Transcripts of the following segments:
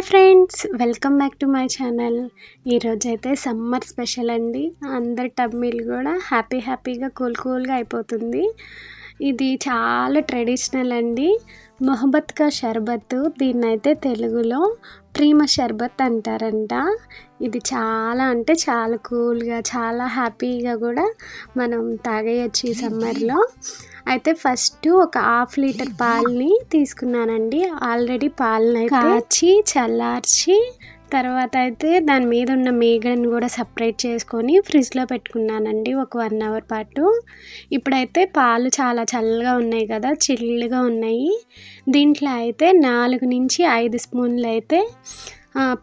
Hi friends welcome back to my channel. ఈరోజు అయితే summer special అండి. అందరి టమ్మీలు కూడా హ్యాపీ హ్యాపీగా కూల్ కూల్గా అయిపోతుంది. ఇది చాలా ట్రెడిషనల్ అండి. మొహబ్బత్ కా షర్బత్ దీన్ని అయితే తెలుగులో ప్రేమ షర్బత్ అంటారంట. ఇది చాలా అంటే చాలా కూల్గా చాలా హ్యాపీగా కూడా మనం తాగేయచ్చు ఈ సమ్మర్లో. అయితే ఫస్ట్ ఒక హాఫ్ లీటర్ పాలని తీసుకున్నానండి. ఆల్రెడీ పాలని కాచి చల్లార్చి తర్వాత అయితే దాని మీద ఉన్న మేగడని కూడా సపరేట్ చేసుకొని ఫ్రిడ్జ్లో పెట్టుకున్నానండి ఒక వన్ అవర్ పాటు. ఇప్పుడైతే పాలు చాలా చల్లగా ఉన్నాయి కదా చిల్లుగా ఉన్నాయి. దీంట్లో అయితే నాలుగు నుంచి ఐదు స్పూన్లు అయితే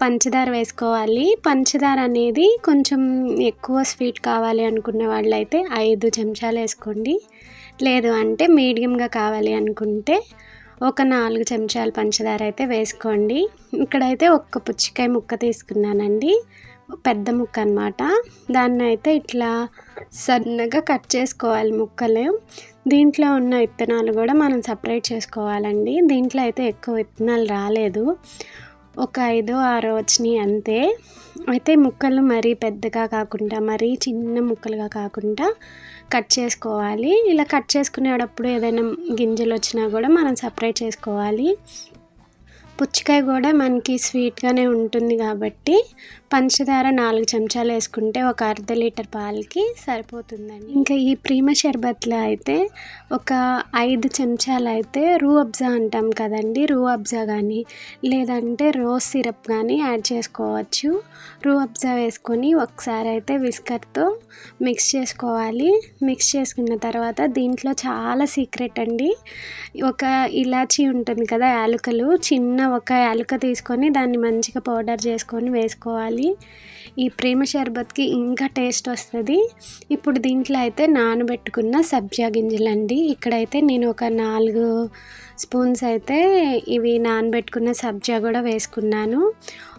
పంచదార వేసుకోవాలి. పంచదార అనేది కొంచెం ఎక్కువ స్వీట్ కావాలి అనుకున్న వాళ్ళైతే ఐదు చెంచాలు వేసుకోండి. లేదు అంటే మీడియంగా కావాలి అనుకుంటే ఒక నాలుగు చెంచాలు పంచదార అయితే వేసుకోండి. ఇక్కడైతే ఒక్క పుచ్చికాయ ముక్క తీసుకున్నానండి. పెద్ద ముక్క అనమాట దాన్ని అయితే ఇట్లా సన్నగా కట్ చేసుకోవాలి ముక్కలు. దీంట్లో ఉన్న విత్తనాలు కూడా మనం సపరేట్ చేసుకోవాలండి. దీంట్లో అయితే ఎక్కువ విత్తనాలు రాలేదు. ఒక ఐదో ఆరో వచ్చినాయి అంతే. అయితే ముక్కలు మరీ పెద్దగా కాకుండా మరీ చిన్న ముక్కలుగా కాకుండా కట్ చేసుకోవాలి. ఇలా కట్ చేసుకునేటప్పుడు ఏదైనా గింజలు వచ్చినా కూడా మనం సపరేట్ చేసుకోవాలి. పుచ్చకాయ కూడా మనకి స్వీట్గానే ఉంటుంది కాబట్టి పంచదార నాలుగు చెంచాలు వేసుకుంటే ఒక అర్ధ లీటర్ పాలకి సరిపోతుందండి. ఇంకా ఈ ప్రీమ షర్బత్లో అయితే ఒక ఐదు చెంచాలు అయితే రూ అబ్జా అంటాం కదండి. రూ అబ్జా కానీ లేదంటే రోజ్ సిరప్ కానీ యాడ్ చేసుకోవచ్చు. రూ అబ్జా వేసుకొని ఒకసారి అయితే విస్కర్తో మిక్స్ చేసుకోవాలి. మిక్స్ చేసుకున్న తర్వాత దీంట్లో చాలా సీక్రెట్ అండి. ఒక ఇలాచీ ఉంటుంది కదా యాలకులు చిన్న ఒక యాలక తీసుకొని దాన్ని మంచిగా పౌడర్ చేసుకొని వేసుకోవాలి. ఈ ప్రేమ షర్బత్కి ఇంకా టేస్ట్ వస్తుంది. ఇప్పుడు దీంట్లో అయితే నానబెట్టుకున్న సబ్జా గింజలండి. ఇక్కడైతే నేను ఒక నాలుగు స్పూన్స్ అయితే ఇవి నానబెట్టుకున్న సబ్జా కూడా వేసుకున్నాను.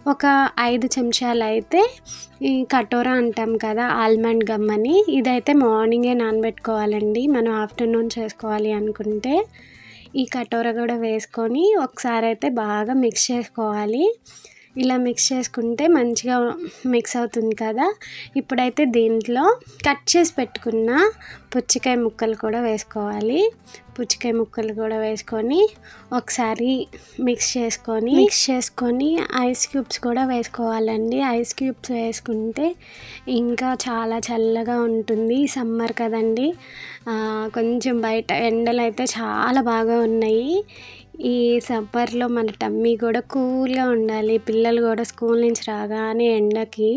ఒక ఐదు చెంచాలు అయితే ఈ కటోరా అంటాం కదా ఆల్మండ్ గమ్ అని. ఇదైతే మార్నింగే నానబెట్టుకోవాలండి. మనం ఆఫ్టర్నూన్ చేసుకోవాలి అనుకుంటే. ఈ కటోర కూడా వేసుకొని ఒకసారి అయితే బాగా మిక్స్ చేసుకోవాలి. ఇలా మిక్స్ చేసుకుంటే మంచిగా మిక్స్ అవుతుంది కదా. ఇప్పుడైతే దీంట్లో కట్ చేసి పెట్టుకున్న పుచ్చకాయ ముక్కలు కూడా వేసుకోవాలి. పుచ్చకాయ ముక్కలు కూడా వేసుకొని ఒకసారి మిక్స్ చేసుకొని మిక్స్ చేసుకొని ఐస్ క్యూబ్స్ కూడా వేసుకోవాలండి. ఐస్ క్యూబ్స్ వేసుకుంటే ఇంకా చాలా చల్లగా ఉంటుంది. సమ్మర్ కదండి. కొంచెం బయట ఎండలు అయితే చాలా బాగా ఉన్నాయి. ఈ సమ్మర్లో మన టమ్మీ కూడా కూల్గా ఉండాలి. పిల్లలు కూడా స్కూల్ నుంచి రాగానే ఎండకి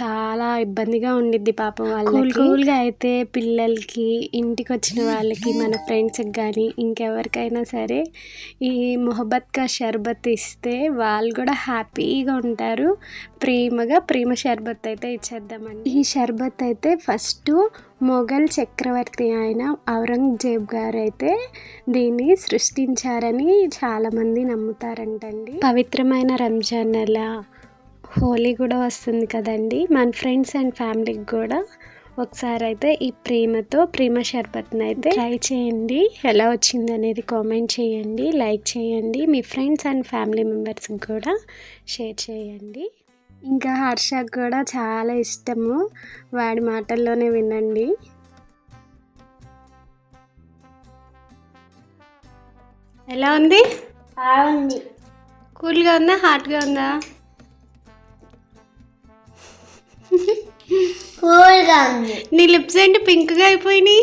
చాలా ఇబ్బందిగా ఉండిద్ది పాపం వాళ్ళకి. కూల్గా అయితే పిల్లలకి ఇంటికి వచ్చిన వాళ్ళకి మన ఫ్రెండ్స్కి కానీ ఇంకెవరికైనా సరే ఈ మొహబ్బత్ కా షర్బత్ ఇస్తే వాళ్ళు కూడా హ్యాపీగా ఉంటారు. ప్రేమగా ప్రేమ షర్బత్ అయితే ఇచ్చేద్దామండి. ఈ షర్బత్ అయితే ఫస్ట్ మొఘల్ చక్రవర్తి అయిన ఔరంగజేబ్ గారు అయితే దీన్ని సృష్టించారని చాలామంది నమ్ముతారంటండి. పవిత్రమైన రంజాన్ నెల హోలీ కూడా వస్తుంది కదండి. మన ఫ్రెండ్స్ అండ్ ఫ్యామిలీకి కూడా ఒకసారి అయితే ఈ ప్రేమతో ప్రేమ షర్బత్ని అయితే ట్రై చేయండి. ఎలా వచ్చింది అనేది కామెంట్ చేయండి. లైక్ చేయండి. మీ ఫ్రెండ్స్ అండ్ ఫ్యామిలీ మెంబర్స్కి కూడా షేర్ చేయండి. ఇంకా హర్షకు కూడా చాలా ఇష్టము. వాడి మాటల్లోనే వినండి. ఎలా ఉంది? కూల్గా ఉందా? హాట్గా ఉంది? నీ లిప్స్ ఏంటి పింక్గా అయిపోయినాయి?